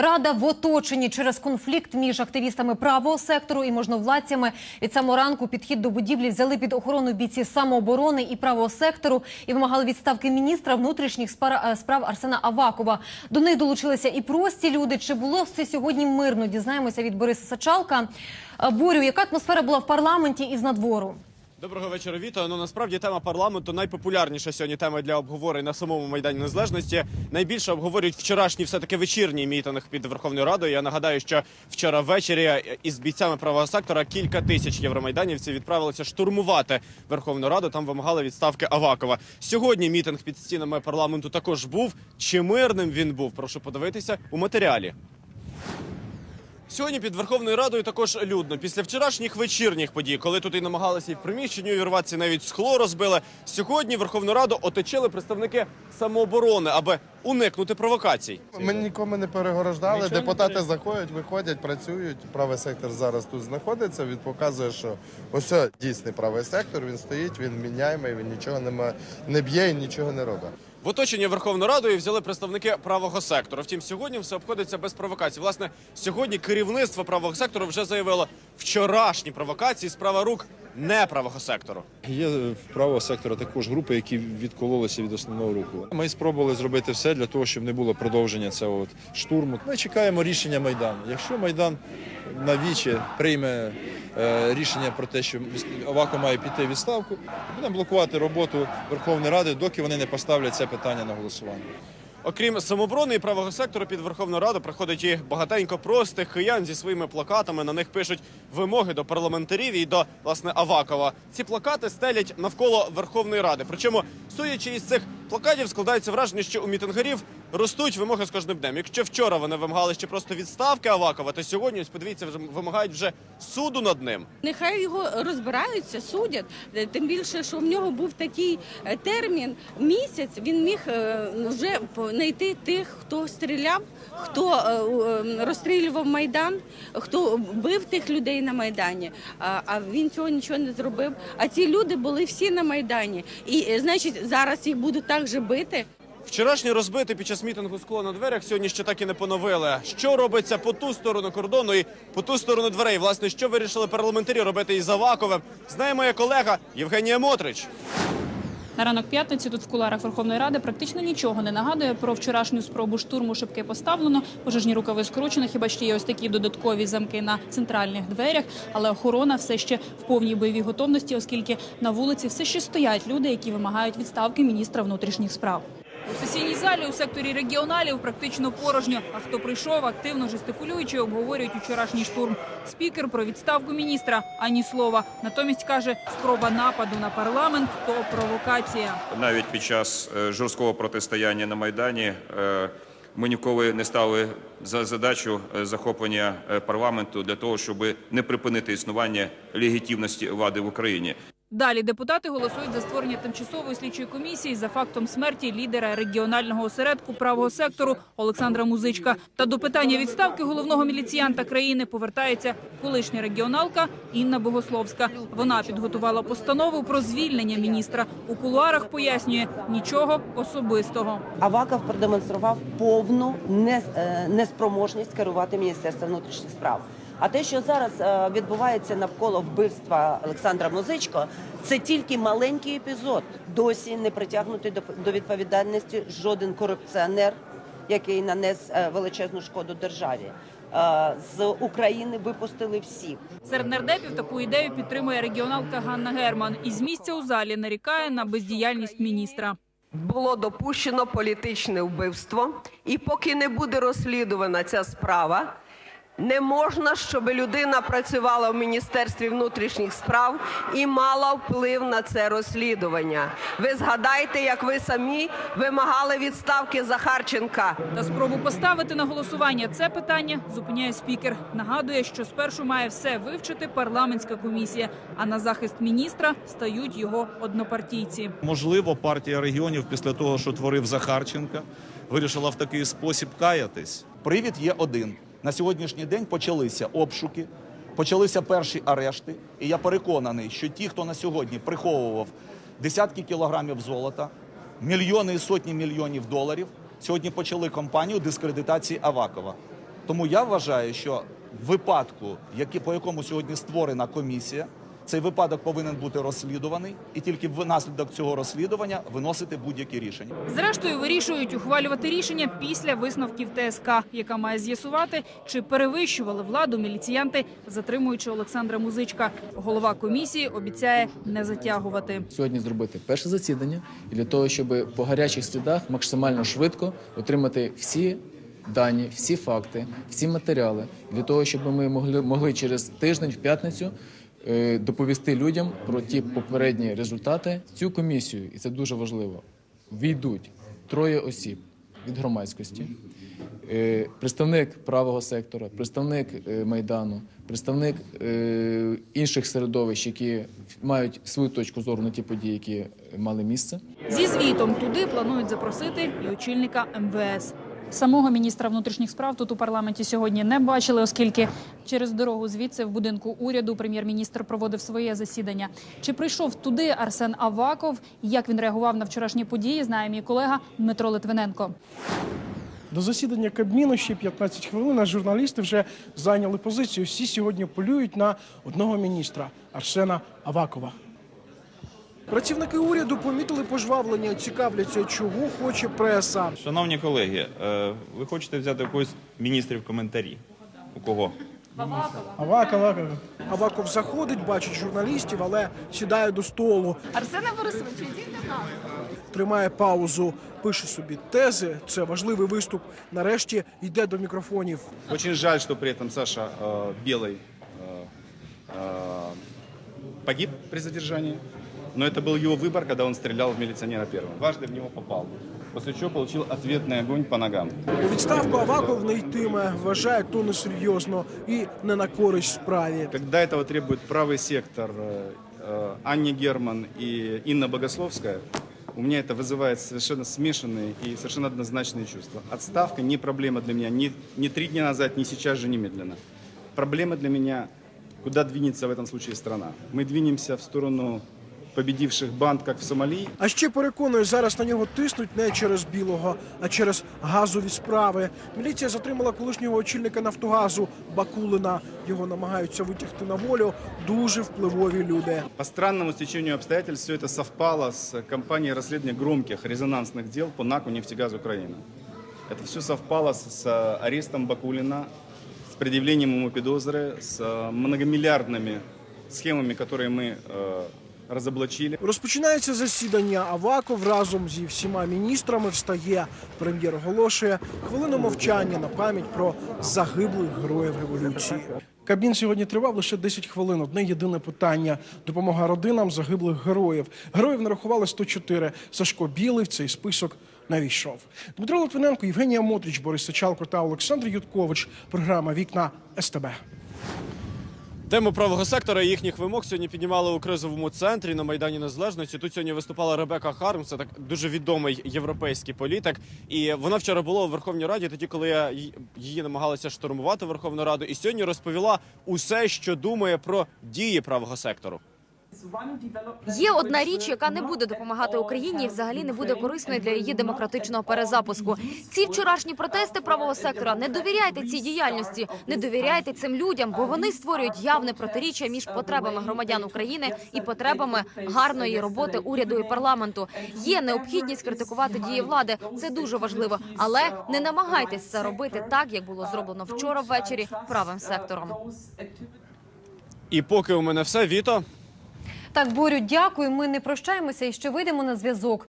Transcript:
Рада в оточенні через конфлікт між активістами правого сектору і можновладцями. Від самого ранку підхід до будівлі взяли під охорону бійці самооборони і правого сектору і вимагали відставки міністра внутрішніх е, справ Арсена Авакова. До них долучилися і прості люди. Чи було все сьогодні мирно? Дізнаємося від Бориса Сачалка. Е, Борю, яка атмосфера була в парламенті і з надвору? Доброго вечора, Віто. Ну насправді тема парламенту найпопулярніша сьогодні тема для обговорень на самому майдані незалежності. Найбільше обговорюють вчорашній все таки вечірній мітинг під Верховною Радою. Я нагадаю, що вчора ввечері із бійцями правого сектора кілька тисяч євромайданівців відправилися штурмувати Верховну Раду. Там вимагали відставки Авакова. Сьогодні мітинг під стінами парламенту також був. Чи мирним він був? Прошу подивитися у матеріалі. Сьогодні під Верховною Радою також людно. Після вчорашніх вечірніх подій, коли тут і намагалися і в приміщенні увірватися, навіть скло розбили. Сьогодні Верховну Раду оточили представники самооборони, аби уникнути провокацій. Ми нікому не перегорождали. Депутати заходять, виходять, працюють. Правий сектор зараз тут знаходиться. Він показує, що ось о, дійсний правий сектор. Він стоїть, він міняємий, він нічого не, ма- не б'є і нічого не робить. В оточенні Верховної Радою взяли представники правого сектору. Втім, сьогодні все обходиться без провокацій. Власне, сьогодні керівництво правого сектору вже заявило вчорашні провокації справа рук не правого сектору. Є правого сектора також групи, які відкололися від основного руху. Ми спробували зробити все для того, щоб не було продовження цього от штурму. Ми чекаємо рішення майдану. Якщо майдан на вічі прийме е, рішення про те, що Авако має піти в відставку, будемо блокувати роботу Верховної Ради, доки вони не поставлять це питання на голосування. Окрім самоборони і правого сектору під Верховну Раду приходить і багатенько простих киян зі своїми плакатами. На них пишуть вимоги до парламентарів і до власне Авакова. Ці плакати стелять навколо Верховної Ради. Причому, судячи із цих плакатів, складається враження, що у мітингарів ростуть вимоги з кожним днем. Якщо вчора вони вимагали ще просто відставки Авакова, то сьогодні ось подивіться, вже вимагають вже суду над ним. Нехай його розбираються, судять. Тим більше, що в нього був такий е, термін місяць. Він міг е, вже знайти тих, хто стріляв, хто е, розстрілював майдан, хто бив тих людей на майдані. А, він цього нічого не зробив. А ці люди були всі на майдані, і значить зараз їх будуть так же бити. Вчорашнє розбите під час мітингу скло на дверях сьогодні ще так і не поновили. Що робиться по ту сторону кордону і по ту сторону дверей? Власне, що вирішили парламентарі робити із Аваковим? Знає моя колега Євгенія Мотрич. На ранок п'ятниці тут в куларах Верховної Ради практично нічого не нагадує про вчорашню спробу штурму шибки поставлено. Пожежні рукави скручені, хіба ще є ось такі додаткові замки на центральних дверях. Але охорона все ще в повній бойовій готовності, оскільки на вулиці все ще стоять люди, які вимагають відставки міністра внутрішніх справ. У сесійній залі у секторі регіоналів практично порожньо. А хто прийшов, активно жестикулюючи, обговорюють вчорашній штурм. Спікер про відставку міністра ані слова. Натомість каже, спроба нападу на парламент то провокація. навіть під час е, жорсткого протистояння на майдані е, ми ніколи не стали за задачу е, захоплення парламенту для того, щоб не припинити існування легітимності влади в Україні. Далі депутати голосують за створення тимчасової слідчої комісії за фактом смерті лідера регіонального осередку правого сектору Олександра Музичка. Та до питання відставки головного міліціянта країни повертається колишня регіоналка Інна Богословська. Вона підготувала постанову про звільнення міністра. У кулуарах пояснює нічого особистого. Аваков продемонстрував повну е, неспроможність керувати Міністерством внутрішніх справ. А те, що зараз е, відбувається навколо вбивства Олександра Музичко, це тільки маленький епізод. Досі не притягнутий до, відповідальності жоден корупціонер, який нанес е, величезну шкоду державі. Е, З України випустили всіх. Серед нардепів таку ідею підтримує регіоналка Ганна Герман. І з місця у залі нарікає на бездіяльність міністра. було допущено політичне вбивство, і поки не буде розслідувана ця справа, не можна, щоб людина працювала в Міністерстві внутрішніх справ і мала вплив на це розслідування. Ви згадайте, як ви самі вимагали відставки Захарченка. Та спробу поставити на голосування це питання зупиняє спікер. Нагадує, що спершу має все вивчити парламентська комісія, а на захист міністра стають його однопартійці. Можливо, партія регіонів після того, що творив Захарченка, вирішила в такий спосіб каятись. Привід є один. На сьогоднішній день почалися обшуки, почалися перші арешти. І я переконаний, що ті, хто на сьогодні приховував десятки кілограмів золота, мільйони і сотні мільйонів доларів, сьогодні почали кампанію дискредитації Авакова. Тому я вважаю, що в випадку, по якому сьогодні створена комісія, цей випадок повинен бути розслідуваний, і тільки внаслідок цього розслідування виносити будь-які рішення. Зрештою, вирішують ухвалювати рішення після висновків ТСК, яка має з'ясувати, чи перевищували владу міліціянти, затримуючи Олександра Музичка. Голова комісії обіцяє не затягувати. сьогодні зробити перше засідання і для того, щоб по гарячих слідах максимально швидко отримати всі дані, всі факти, всі матеріали, для того, щоб ми могли, могли через тиждень в п'ятницю доповісти людям про ті попередні результати. Цю комісію, і це дуже важливо, війдуть троє осіб від громадськості. Е, Представник правого сектора, представник е, майдану, представник е, інших середовищ, які мають свою точку зору на ті події, які мали місце. Зі звітом туди планують запросити і очільника МВС. Самого міністра внутрішніх справ тут у парламенті сьогодні не бачили, оскільки через дорогу звідси в будинку уряду прем'єр-міністр проводив своє засідання. Чи прийшов туди Арсен Аваков? Як він реагував на вчорашні події? Знає мій колега Дмитро Литвиненко. До засідання Кабміну ще 15 хвилин. а Журналісти вже зайняли позицію. Всі сьогодні полюють на одного міністра Арсена Авакова. Працівники уряду помітили пожвавлення, цікавляться, чого хоче преса. Шановні колеги, е, ви хочете взяти когось міністрів коментарі? У кого? Авак, Авак. Аваков заходить, бачить журналістів, але сідає до столу. Арсене Борисовичу, йдіть до нас. Тримає паузу, пише собі тези. Це важливий виступ. Нарешті йде до мікрофонів. Очень жаль, що при этом Саша э, Белый э, э, погиб при задержании. Но это был его выбор, когда он стрелял в милиционера первым. Дважды в него попал. После чего получил ответный огонь по ногам. У відставку Аваков не йтиме, вважає то несерйозно і не на користь справі. Когда этого требует правый сектор э, э, Анни Герман и Инна Богословская, у меня это вызывает совершенно смешанные и совершенно однозначные чувства. Отставка не проблема для меня ни, ни три дня назад, ни сейчас же немедленно. Проблема для меня, куда двинется в этом случае страна. Мы двинемся в сторону победивших банд, как в Сомали, А ще переконує, зараз на нього тиснуть не через білого, а через газові справи. Міліція затримала колишнього очільника Нафтогазу Бакулина. Його намагаються витягти на волю дуже впливові люди. По странному стечению обстоятельств все это совпало с компанией расследования громких резонансных дел по НАКу «Нефтегаз Украина». Это все совпало с, с арестом Бакулина, с предъявлением ему подозры, с э, многомиллиардными схемами, которые мы э, разоблачили. Розпочинається засідання. Аваков разом зі всіма міністрами встає. Прем'єр оголошує хвилину мовчання на пам'ять про загиблих героїв революції. Кабмін сьогодні тривав лише 10 хвилин. Одне єдине питання: допомога родинам загиблих героїв. Героїв нарахували 104. Сашко Білий в цей список не війшов. Дмитро Литвиненко, Євгенія Мотрич, Борис Сичалко та Олександр Юткович. Програма Вікна СТБ. Тему правого сектора і їхніх вимог сьогодні піднімали у кризовому центрі на Майдані Незалежності. Тут сьогодні виступала Ребека Харм, це так дуже відомий європейський політик. І вона вчора була у Верховній Раді, тоді, коли я її намагалася штурмувати Верховну Раду. І сьогодні розповіла усе, що думає про дії правого сектору. Є одна річ, яка не буде допомагати Україні, і взагалі не буде корисною для її демократичного перезапуску. Ці вчорашні протести правого сектора. Не довіряйте цій діяльності, не довіряйте цим людям, бо вони створюють явне протиріччя між потребами громадян України і потребами гарної роботи уряду і парламенту. Є необхідність критикувати дії влади. Це дуже важливо, але не намагайтесь це робити так, як було зроблено вчора ввечері правим сектором. І поки у мене все, Віто. Так, Борю, дякую. Ми не прощаємося і ще вийдемо на зв'язок.